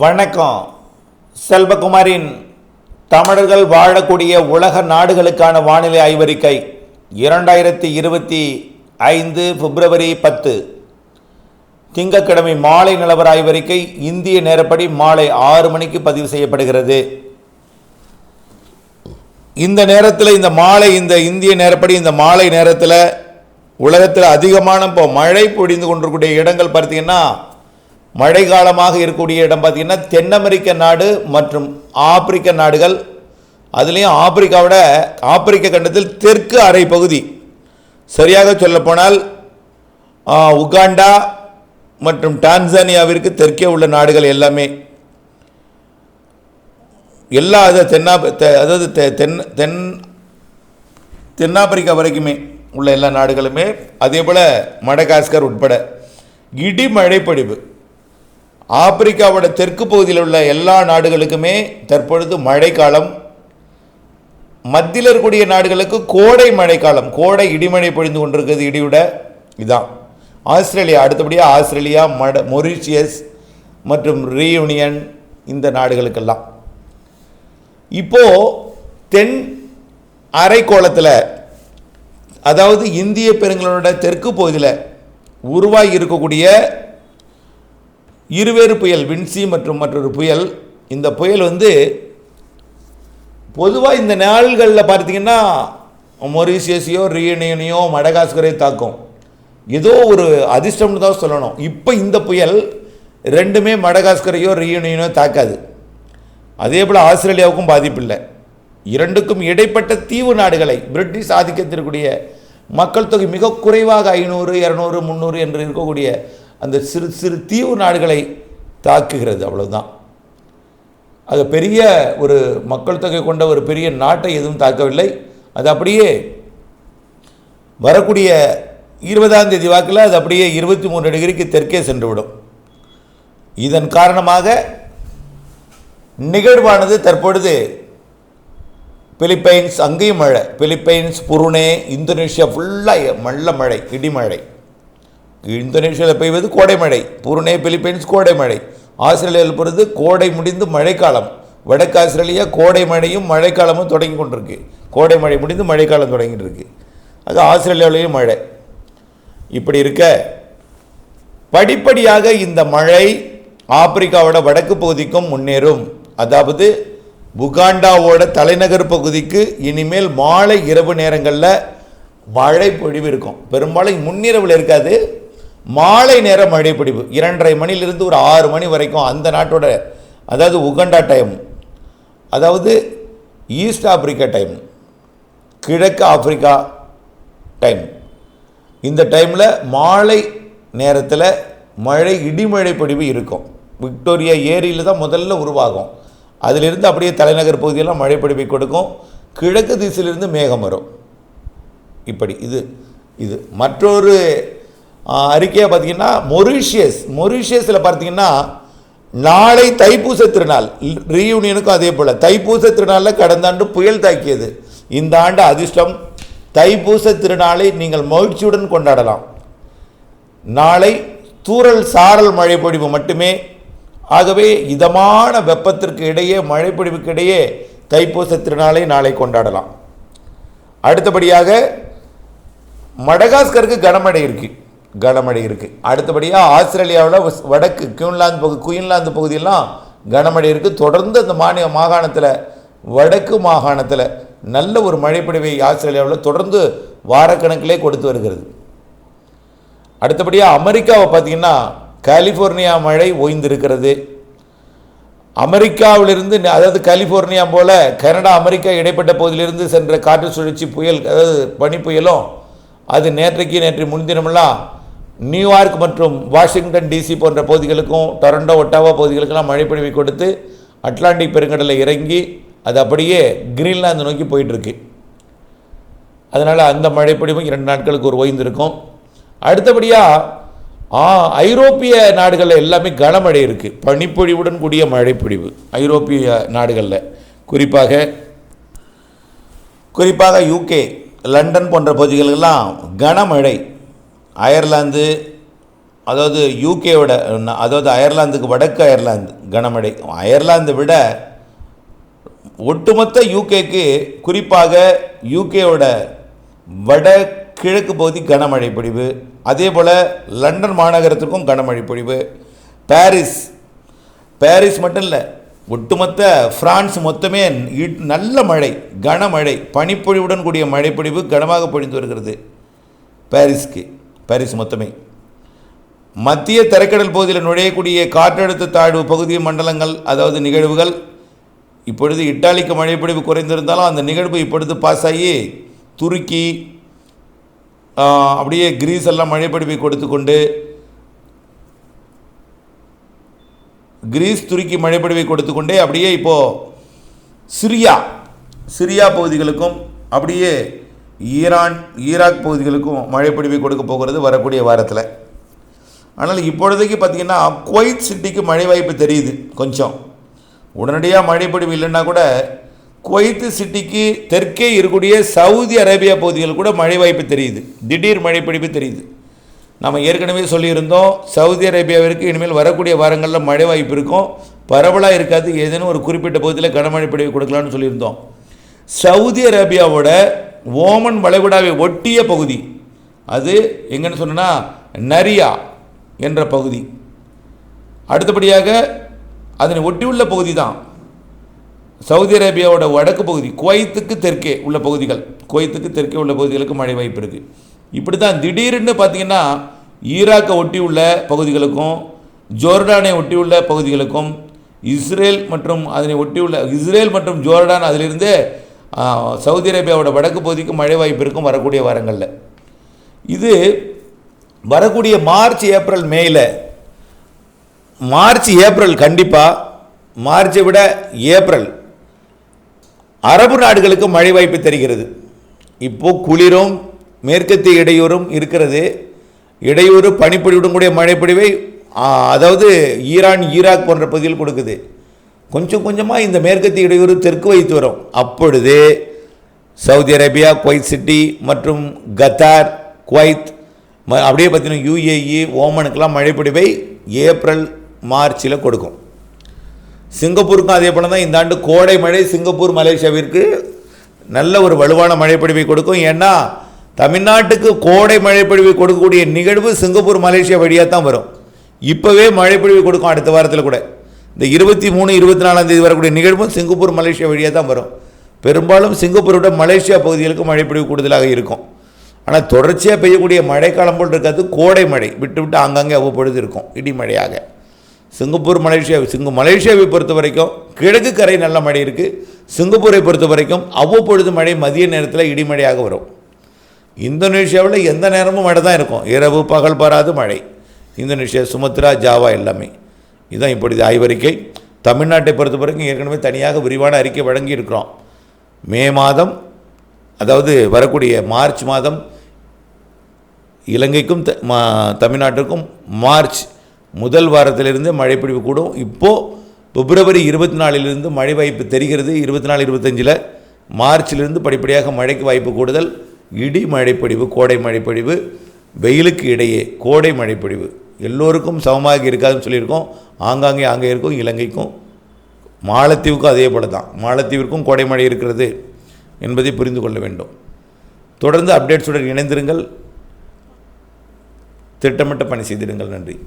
வணக்கம். செல்வகுமாரின் தமிழர்கள் வாழக்கூடிய உலக நாடுகளுக்கான வானிலை ஆய்வறிக்கை இரண்டாயிரத்தி இருபத்தி ஐந்து பிப்ரவரி பத்து. திங்கட்கிழமை மாலை நிலவர ஆய்வறிக்கை இந்திய நேரப்படி மாலை ஆறு மணிக்கு பதிவு செய்யப்படுகிறது. இந்த நேரத்தில் இந்த மாலை இந்த இந்திய நேரப்படி இந்த மாலை நேரத்தில் உலகத்தில் அதிகமான இப்போ மழை பொழிந்து கொண்டிருக்கக்கூடிய இடங்கள் பார்த்தீங்கன்னா மழை காலமாக இருக்கக்கூடிய இடம் பார்த்திங்கன்னா தென் அமெரிக்க நாடு மற்றும் ஆப்பிரிக்க நாடுகள். அதுலேயும் ஆப்பிரிக்காவோட ஆப்பிரிக்க கண்டத்தில் தெற்கு அரை பகுதி. சரியாக சொல்லப்போனால் உகாண்டா மற்றும் டான்சானியாவிற்கு தெற்கே உள்ள நாடுகள் எல்லாமே. எல்லா அது தென்னா தெ- அதாவது தெ- தென் தென் தென்னாப்பிரிக்கா வரைக்குமே உள்ள எல்லா நாடுகளுமே அதே போல் மடகாஸ்கர் உட்பட இடி மழைப்பொழிவு. ஆப்பிரிக்காவோட தெற்கு பகுதியில் உள்ள எல்லா நாடுகளுக்குமே தற்பொழுது மழைக்காலம். மத்தியில் இருக்கக்கூடிய நாடுகளுக்கு கோடை மழைக்காலம் கோடை இடிமழை பொழிந்து கொண்டிருக்கிறது இடியுட இதான். ஆஸ்திரேலியா அடுத்தபடியாக ஆஸ்திரேலியா மட மொரிஷியஸ் மற்றும் ரீயூனியன் இந்த நாடுகளுக்கெல்லாம். இப்போது தென் அரைக்கோளத்தில் அதாவது இந்திய பெருங்கலோட தெற்கு பகுதியில் உருவாகி இருக்கக்கூடிய இருவேறு புயல் வின்சி மற்றும் மற்றொரு புயல். இந்த புயல் வந்து பொதுவாக இந்த நாள்களில் பார்த்தீங்கன்னா மொரீசியஸையோ ரியனியனையோ மடகாஸ்கரையோ தாக்கும். ஏதோ ஒரு அதிர்ஷ்டம்னு தான் சொல்லணும். இப்போ இந்த புயல் ரெண்டுமே மடகாஸ்கரையோ ரியனியனோ தாக்காது. அதே போல் ஆஸ்திரேலியாவுக்கும் பாதிப்பில்லை. இரண்டுக்கும் இடைப்பட்ட தீவு நாடுகளை பிரிட்டிஷ் ஆதிக்கத்திற்குரிய மக்கள் தொகை மிக குறைவாக ஐநூறு இரநூறு முந்நூறு என்று இருக்கக்கூடிய அந்த சிறு சிறு தீவு நாடுகளை தாக்குகிறது அவ்வளோதான் அது பெரிய ஒரு மக்கள் தொகை கொண்ட ஒரு பெரிய நாட்டை எதுவும் தாக்கவில்லை. அது அப்படியே வரக்கூடிய இருபதாம் தேதி வாக்கில் அது அப்படியே இருபத்தி மூணு டிகிரிக்கு தெற்கே சென்றுவிடும். இதன் காரணமாக நிகழ்வானது தற்பொழுது பிலிப்பைன்ஸ் அங்கேயும் மழை பிலிப்பைன்ஸ் புருனே இந்தோனேஷியா ஃபுல்லாக மல்ல மழை இடிமழை. இந்தோனேஷியாவில் பெய்வது கோடை மழை புருனே பிலிப்பைன்ஸ் கோடை மழை ஆஸ்திரேலியாவில் பொறுத்து கோடை முடிந்து மழைக்காலம். வடக்கு ஆஸ்திரேலியா கோடை மழையும் மழைக்காலமும் தொடங்கி கொண்டிருக்கு. கோடை மழை முடிந்து மழைக்காலம் தொடங்கிட்டு இருக்கு. அது ஆஸ்திரேலியாவிலேயும் மழை. இப்படி இருக்க படிப்படியாக இந்த மழை ஆப்பிரிக்காவோட வடக்கு பகுதிக்கும் முன்னேறும். அதாவது புகாண்டாவோட தலைநகர் பகுதிக்கு இனிமேல் மாலை இரவு நேரங்களில் மழை பொழிவு இருக்கும். பெரும்பாலும் முன்னிரவில் இருக்காது. மாலை நேர மழை பிடிப்பு இரண்டரை மணிலிருந்து ஒரு ஆறு மணி வரைக்கும் அந்த நாட்டோட அதாவது உகண்டா டைம் அதாவது ஈஸ்ட் ஆப்பிரிக்கா டைம் கிழக்கு ஆப்பிரிக்கா டைம் இந்த டைமில் மாலை நேரத்தில் மழை இடிமழை பொழிவு இருக்கும். விக்டோரியா ஏரியில் தான் முதல்ல உருவாகும். அதிலிருந்து அப்படியே தலைநகர் பகுதியெல்லாம் மழை கொடுக்கும். கிழக்கு திசையிலிருந்து மேகம் வரும். இப்படி இது இது. மற்றொரு அறிக்கையாக பார்த்தீங்கன்னா மொரீஷியஸ் மொரிஷியஸில் பார்த்தீங்கன்னா நாளை தைப்பூச திருநாள் ரீயூனியனுக்கும் அதே போல் தைப்பூச திருநாளில் கடந்த ஆண்டு புயல் தாக்கியது. இந்த ஆண்டு அதிர்ஷ்டம் தைப்பூச திருநாளை நீங்கள் மகிழ்ச்சியுடன் கொண்டாடலாம். நாளை தூறல் சாரல் மழைப்பொழிவு மட்டுமே ஆகவே இதமான வெப்பத்திற்கு இடையே மழைப்பொழிவுக்கு இடையே தைப்பூச திருநாளை நாளை கொண்டாடலாம். அடுத்தபடியாக மடகாஸ்கருக்கு கனமழை இருக்குது கனமழை இருக்குது அடுத்தபடியாக ஆஸ்திரேலியாவில் வடக்கு குயின்லாந்து பகுதி குயின்லாந்து பகுதியெல்லாம் கனமழை இருக்குது தொடர்ந்து அந்த மாநில மாகாணத்தில் வடக்கு மாகாணத்தில் நல்ல ஒரு மழைப்பொழிவை ஆஸ்திரேலியாவில் தொடர்ந்து வாரக்கணக்கிலே கொடுத்து வருகிறது. அடுத்தபடியாக அமெரிக்காவை பார்த்தீங்கன்னா கலிஃபோர்னியா மழை ஓய்ந்திருக்கிறது. அமெரிக்காவிலிருந்து அதாவது கலிஃபோர்னியா போல் கனடா அமெரிக்கா இடைப்பட்ட பகுதியிலிருந்து சென்ற காற்று சுழற்சி புயல் அதாவது பனி புயலும் அது நேற்றைக்கு நேற்று முன்தினமெல்லாம் நியூயார்க் மற்றும் வாஷிங்டன் டிசி போன்ற பகுதிகளுக்கும் டொரண்டோ ஒட்டாவா பகுதிகளுக்கெல்லாம் மழைப்பொழிவை கொடுத்து அட்லாண்டிக் பெருங்கடலில் இறங்கி அது அப்படியே கிரீன்லாந்து நோக்கி போயிட்டுருக்கு. அதனால் அந்த மழைப்பொழிவும் இரண்டு நாட்களுக்கு ஒரு ஓய்ந்திருக்கும். அடுத்தபடியாக ஆ ஐரோப்பிய நாடுகளில் எல்லாமே கனமழை இருக்குது பனிப்பொழிவுடன் கூடிய மழைப்பொழிவு ஐரோப்பிய நாடுகளில். குறிப்பாக குறிப்பாக யூகே லண்டன் போன்ற பகுதிகளெல்லாம் கனமழை அயர்லாந்து அதாவது யூகேவோட அதாவது அயர்லாந்துக்கு வடக்கு அயர்லாந்து கனமழை. அயர்லாந்தை விட ஒட்டுமொத்த யூகேக்கு குறிப்பாக யூகேவோட வட கிழக்கு பகுதி கனமழை பொழிவு. அதே போல் லண்டன் மாநகரத்துக்கும் கனமழை பொழிவு. பாரிஸ் பாரிஸ் மட்டும் இல்லை ஒட்டுமொத்த ஃப்ரான்ஸ் மொத்தமே நல்ல மழை கனமழை பனிப்பொழிவுடன் கூடிய மழைப்பொழிவு கனமாக பொழிந்து வருகிறது பாரிஸ்க்கு. பாரிஸ் மொத்தமே. மத்திய தரைக்கடல் பகுதியில் நுழையக்கூடிய காற்றழுத்த தாழ்வு பகுதி மண்டலங்கள் அதாவது நிகழ்வுகள் இப்பொழுது இட்டாலிக்கு மழைப்பிடிவு குறைந்திருந்தாலும் அந்த நிகழ்வு இப்பொழுது பாஸ் ஆகி துருக்கி அப்படியே கிரீஸ் எல்லாம் மழைப்பிடிவை கொடுத்து கொண்டு கிரீஸ் துருக்கி மழைப்பிடிவை கொடுத்து கொண்டே அப்படியே இப்போது சிரியா சிரியா பகுதிகளுக்கும் அப்படியே ஈரான் ஈராக் பகுதிகளுக்கும் மழைப்பொழிவை கொடுக்க போகிறது வரக்கூடிய வாரத்தில். ஆனால் இப்பொழுதைக்கு பார்த்தீங்கன்னா குவைத் சிட்டிக்கு மழை வாய்ப்பு தெரியுது கொஞ்சம். உடனடியாக மழைப்பிடிவு இல்லைன்னா கூட குவைத்து சிட்டிக்கு தெற்கே இருக்கக்கூடிய சவுதி அரேபியா பகுதிகள் கூட மழை வாய்ப்பு தெரியுது. திடீர் மழைப்பொழிவு தெரியுது. நம்ம ஏற்கனவே சொல்லியிருந்தோம் சவுதி அரேபியாவிற்கு இனிமேல் வரக்கூடிய வாரங்களில் மழை வாய்ப்பு இருக்கும். பரவலாக இருக்காது ஏதேனும் ஒரு குறிப்பிட்ட பகுதியில் கனமழை பிடிவு கொடுக்கலான்னு சொல்லியிருந்தோம். சவுதி அரேபியாவோட ஓமன் வளைகுடாவை ஒட்டிய பகுதி. அது எங்கன்னு சொன்னால் நரியா என்ற பகுதி. அடுத்தபடியாக அதனை ஒட்டியுள்ள பகுதி தான் சவுதி அரேபியாவோட வடக்கு பகுதி குவைத்துக்கு தெற்கே உள்ள பகுதிகள். குவைத்துக்கு தெற்கே உள்ள பகுதிகளுக்கு மழை வாய்ப்பு இருக்குது இப்படி தான் திடீர்னு பார்த்தீங்கன்னா ஈராக்கை ஒட்டியுள்ள பகுதிகளுக்கும் ஜோர்டானை ஒட்டியுள்ள பகுதிகளுக்கும் இஸ்ரேல் மற்றும் அதனை ஒட்டியுள்ள இஸ்ரேல் மற்றும் ஜோர்டான் அதிலிருந்து சவுதி அரேபியாவோட வடக்கு பகுதிக்கு மழை வாய்ப்பு இருக்கும் வரக்கூடிய வாரங்களில். இது வரக்கூடிய மார்ச் ஏப்ரல் மேயில் மார்ச் ஏப்ரல் கண்டிப்பாக மார்ச்சை விட ஏப்ரல். அரபு நாடுகளுக்கு மழை வாய்ப்பு தெரிகிறது. இப்போ குளிரும் மேற்கத்திய இடையூறும் இருக்கிறது. இடையூறு பனிப்பொழிவுடன் கூடிய மழைப்பொழிவை அதாவது ஈரான் ஈராக் போன்ற பகுதியில் கொடுக்குது. கொஞ்சம் கொஞ்சமாக இந்த மேற்கத்திய இடையூறு தெற்கு வைத்து வரும். அப்பொழுது சவுதி அரேபியா குவைத் சிட்டி மற்றும் கத்தார் குவைத் ம- அப்படியே பார்த்தீங்கன்னா யூஏஇ ஓமனுக்கெல்லாம் மழைப்பொடிவை ஏப்ரல் மார்ச்சில் கொடுக்கும். சிங்கப்பூருக்கும் அதே போல தான் இந்த ஆண்டு கோடை மழை சிங்கப்பூர் மலேசியாவிற்கு நல்ல ஒரு வலுவான மழைப்பொழிவை கொடுக்கும். ஏன்னா தமிழ்நாட்டுக்கு கோடை மழைப்பொழிவை கொடுக்கக்கூடிய நிகழ்வு சிங்கப்பூர் மலேசியா வழியாக தான் வரும். இப்போவே மழைப்பொழிவு கொடுக்கும் அடுத்த வாரத்தில் கூட. இந்த இருபத்தி மூணு இருபத்தி நாலாம் தேதி வரக்கூடிய நிகழ்வும் சிங்கப்பூர் மலேசியா வழியாக தான் வரும். பெரும்பாலும் சிங்கப்பூரோட மலேசியா பகுதிகளுக்கு மழைப்பொழிவு கூடுதலாக இருக்கும். ஆனால் தொடர்ச்சியாக பெய்யக்கூடிய மழைக்காலம் போல் இருக்காது கோடை மழை. விட்டு விட்டு அங்கங்கே அவ்வப்பொழுது இருக்கும் இடிமழையாக சிங்கப்பூர் மலேசியா சிங்க மலேசியாவை பொறுத்த வரைக்கும் கிழக்கு கரை நல்ல மழை இருக்குது சிங்கப்பூரை பொறுத்த வரைக்கும் அவ்வப்பொழுது மழை மதிய நேரத்தில் இடிமழையாக வரும். இந்தோனேஷியாவில் எந்த நேரமும் மழை தான் இருக்கும். இரவு பகல் பாராது மழை. இந்தோனேஷியா சுமத்ரா ஜாவா எல்லாமே. இதுதான் இப்பொழுது ஆய்வறிக்கை. தமிழ்நாட்டை பொறுத்த வரைக்கும் ஏற்கனவே தனியாக விரிவான அறிக்கை வழங்கி இருக்கிறோம் மே மாதம் அதாவது வரக்கூடிய மார்ச் மாதம் இலங்கைக்கும் த- மா- தமிழ்நாட்டிற்கும் மார்ச் முதல் வாரத்திலிருந்து மழைப்பொழிவு கூடும். இப்போது பிப்ரவரி இருபத்தி நாலிலிருந்து மழை வாய்ப்பு தெரிகிறது. இருபத்தி நாலு இருபத்தஞ்சில் மார்ச்சிலிருந்து படிப்படியாக மழைக்கு வாய்ப்பு கூடுதல். இடி மழைப்பொழிவு கோடை மழைப்பொழிவு வெயிலுக்கு இடையே கோடை மழைப்பொழிவு. எல்லோருக்கும் சமமாக இருக்காதுன்னு சொல்லியிருக்கோம். ஆங்காங்கே அங்கே இருக்கும் இலங்கைக்கும். மாலத்தீவுக்கும் அதே போல தான். மாலத்தீவிற்கும் கோடை மழை இருக்கிறது என்பதை புரிந்து கொள்ள வேண்டும். தொடர்ந்து அப்டேட்ஸுடன் இணைந்திருங்கள். திட்டமிட்ட பணி செய்திடுங்கள். நன்றி.